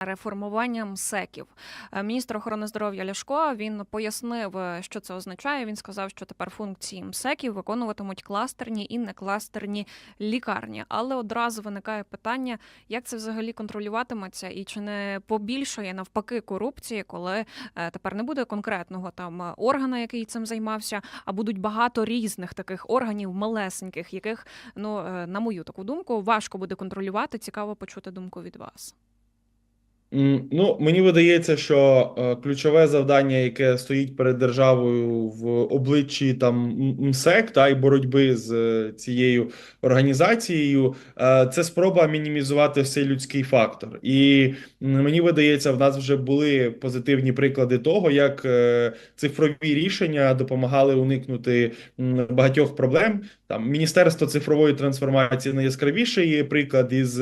реформування МСЕКів. Е, Міністр охорони здоров'я Ляшко він пояснив, е, що це означає. Він сказав, що тепер функції МСЕКів виконуватимуть кластерні і некластерні лікарні. Але одразу виникає питання, як це взагалі контролюватиметься, і чи не побільшує навпаки корупції, коли е, тепер не буде конкретного там органа, який цим займався, а будуть багато різних таких органів, малесеньких, яких ну на мою таку думку важко буде контролювати. Цікаво почути думку від вас. Ну, мені видається, що е, ключове завдання, яке стоїть перед державою в обличчі там МСЕК та й боротьби з е, цією організацією, е, це спроба мінімізувати цей людський фактор. І мені видається, в нас вже були позитивні приклади того, як цифрові рішення допомагали уникнути багатьох проблем. Там Міністерство цифрової трансформації найяскравіший приклад із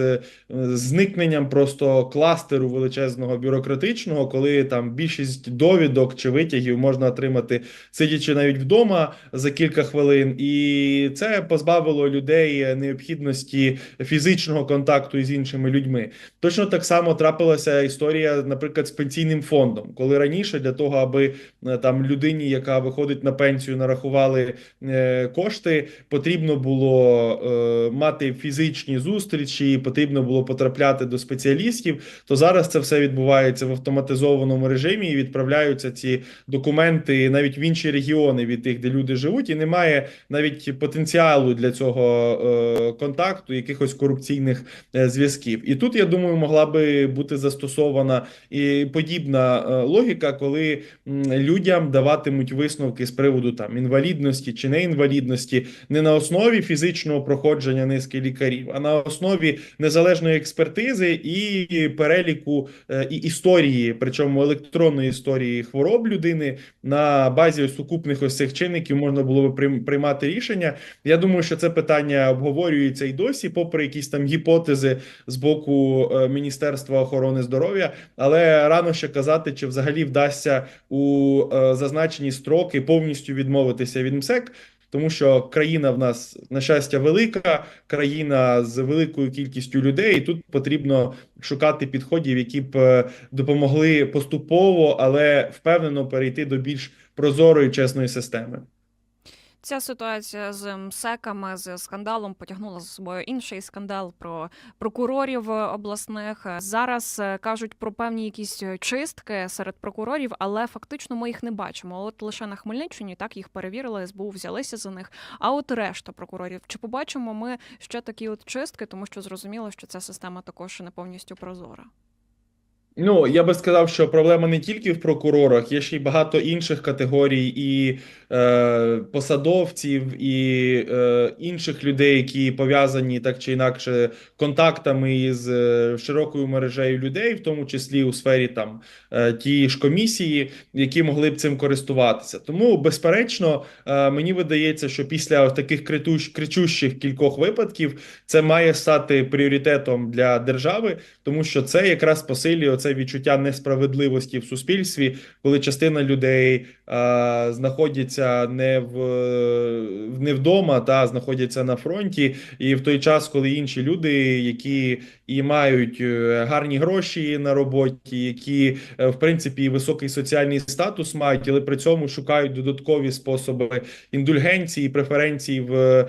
зникненням просто кластеру величезного бюрократичного, коли там більшість довідок чи витягів можна отримати сидячи навіть вдома за кілька хвилин, і це позбавило людей необхідності фізичного контакту із іншими людьми. Точно так само трапилася історія, наприклад, з пенсійним фондом, коли раніше для того, аби е, там людині, яка виходить на пенсію, нарахували е, кошти, потрібно було е, мати фізичні зустрічі, потрібно було потрапляти до спеціалістів. То зараз це все відбувається в автоматизованому режимі і відправляються ці документи навіть в інші регіони від тих, де люди живуть, і немає навіть потенціалу для цього е, контакту, якихось корупційних е, зв'язків. І тут я думаю, могла би бути застосована і подібна е, логіка, коли людям даватимуть висновки з приводу там інвалідності чи неінвалідності не на основі фізичного проходження низки лікарів, а на основі незалежної експертизи і переліку е, і історії, причому електронної історії хвороб людини на базі сукупних ось цих чинників можна було би прийм- приймати рішення. Я думаю, що це питання обговорюється і досі, попри якісь там гіпотези з боку е, Міністерства охорони здоров'я, але рано ще казати, чи взагалі вдасться у е, зазначені строки повністю відмовитися від МСЕК. Тому що країна в нас, на щастя, велика, країна з великою кількістю людей, і тут потрібно шукати підходів, які б е, допомогли поступово, але впевнено перейти до більш прозорої чесної системи. Ця ситуація з МСЕКами, з скандалом потягнула за собою інший скандал про прокурорів обласних. Зараз е, кажуть про певні якісь чистки серед прокурорів, але фактично ми їх не бачимо. От лише на Хмельниччині так їх перевірили, СБУ взялися за них. А от решта прокурорів, чи побачимо ми ще такі от чистки, тому що зрозуміло, що ця система також не повністю прозора. Ну, я би сказав, що проблема не тільки в прокурорах, є ще й багато інших категорій і е, посадовців, і е, інших людей, які пов'язані так чи інакше контактами із е, широкою мережею людей, в тому числі у сфері там е, ті ж комісії, які могли б цим користуватися. Тому, безперечно, е, мені видається, що після таких критуш, кричущих кількох випадків це має стати пріоритетом для держави, тому що це якраз посилює це відчуття несправедливості в суспільстві, коли частина людей а, знаходяться не в не вдома, та знаходяться на фронті, і в той час, коли інші люди, які і мають е, гарні гроші на роботі, які е, в принципі високий соціальний статус мають, але при цьому шукають додаткові способи індульгенції, преференцій в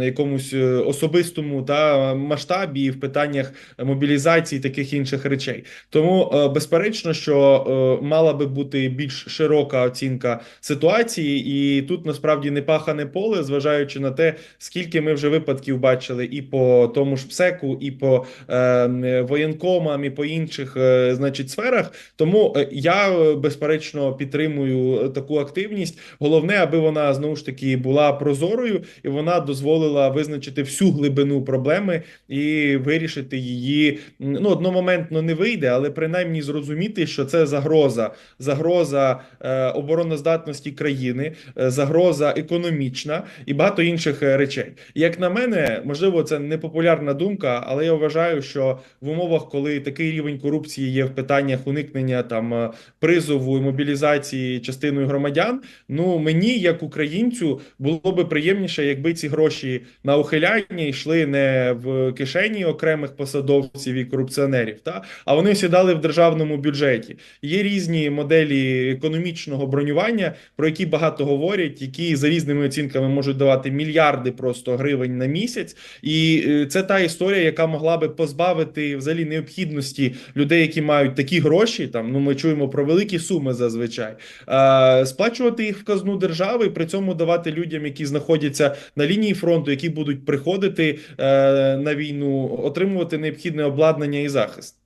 якомусь е, особистому та масштабі в питаннях мобілізації таких інших речей. Тому, е, безперечно, що е, мала би бути більш широка оцінка ситуації, і тут насправді не пахане поле, зважаючи на те, скільки ми вже випадків бачили і по тому ж ПСЕКу, і по е, воєнкомам, і по інших, значить, сферах. Тому я безперечно підтримую таку активність. Головне, аби вона знову ж таки була прозорою і вона дозволила визначити всю глибину проблеми і вирішити її. Ну, одномоментно не вийде, але принаймні зрозуміти, що це загроза, загроза е, обороноздатності країни, е, загроза економічна і багато інших е, речей. Як на мене, можливо, це непопулярна думка, але я вважаю, що в умовах, коли такий рівень корупції є в питаннях уникнення там е, призову і мобілізації частиною громадян, ну мені, як українцю, було би приємніше, якби ці гроші на ухиляння йшли не в кишені окремих посадовців і корупціонерів, та а вони сідали в державному бюджеті. Є різні моделі економічного бронювання, про які багато говорять, які за різними оцінками можуть давати мільярди просто гривень на місяць. І е, це та історія, яка могла би позбавити взагалі необхідності людей, які мають такі гроші. Там ну ми чуємо про великі суми зазвичай, е, сплачувати їх в казну держави і при цьому давати людям, які знаходяться на лінії фронту, які будуть приходити е, на війну, отримувати необхідне обладнання і захист.